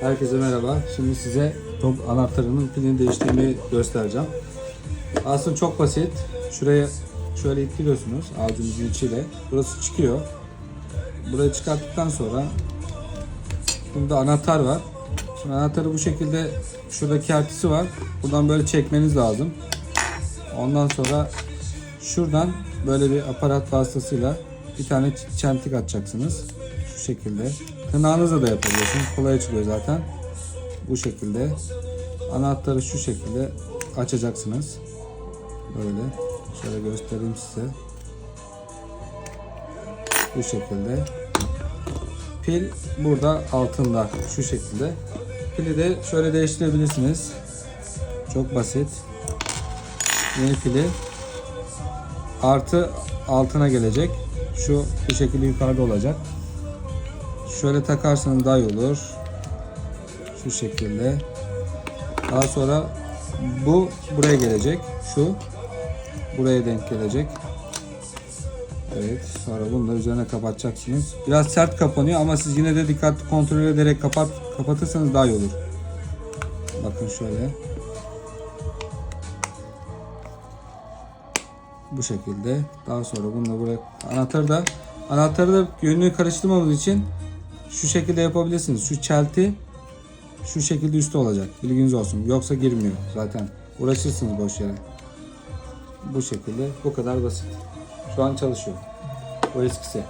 Herkese merhaba. Şimdi size top anahtarının pilini değiştirmeyi göstereceğim. Aslında çok basit. Şuraya şöyle ittiriyorsunuz ağzınızın içiyle. Burası çıkıyor. Burayı çıkarttıktan sonra burada anahtar var. Şimdi anahtarı bu şekilde şurada kertisi var. Buradan böyle çekmeniz lazım. Ondan sonra şuradan böyle bir aparat vasıtasıyla bir tane çentik atacaksınız. Şu şekilde. Tırnağınızla da yapabiliyorsunuz. Kolay açılıyor zaten. Bu şekilde. Anahtarı şu şekilde açacaksınız. Böyle. Şöyle göstereyim size. Bu şekilde. Pil burada altında. Şu şekilde. Pili de şöyle değiştirebilirsiniz. Çok basit. Yeni pili artı altına gelecek. Şu bu şekilde yukarıda olacak. Şöyle takarsanız daha iyi olur. Şu şekilde. Daha sonra bu buraya gelecek. Şu buraya denk gelecek. Evet. Sonra bunu da üzerine kapatacaksınız. Biraz sert kapanıyor ama siz yine de dikkatli kontrol ederek kapat kapatırsanız daha iyi olur. Bakın şöyle. Bu şekilde. Daha sonra bunu da buraya anahtarı da anahtarı da yönünü karıştırmamız için şu şekilde yapabilirsiniz. Şu çelti şu şekilde üstte olacak. Bilginiz olsun. Yoksa girmiyor zaten. Uğraşırsınız boş yere. Bu şekilde. Bu kadar basit. Şu an çalışıyor. O eskisi.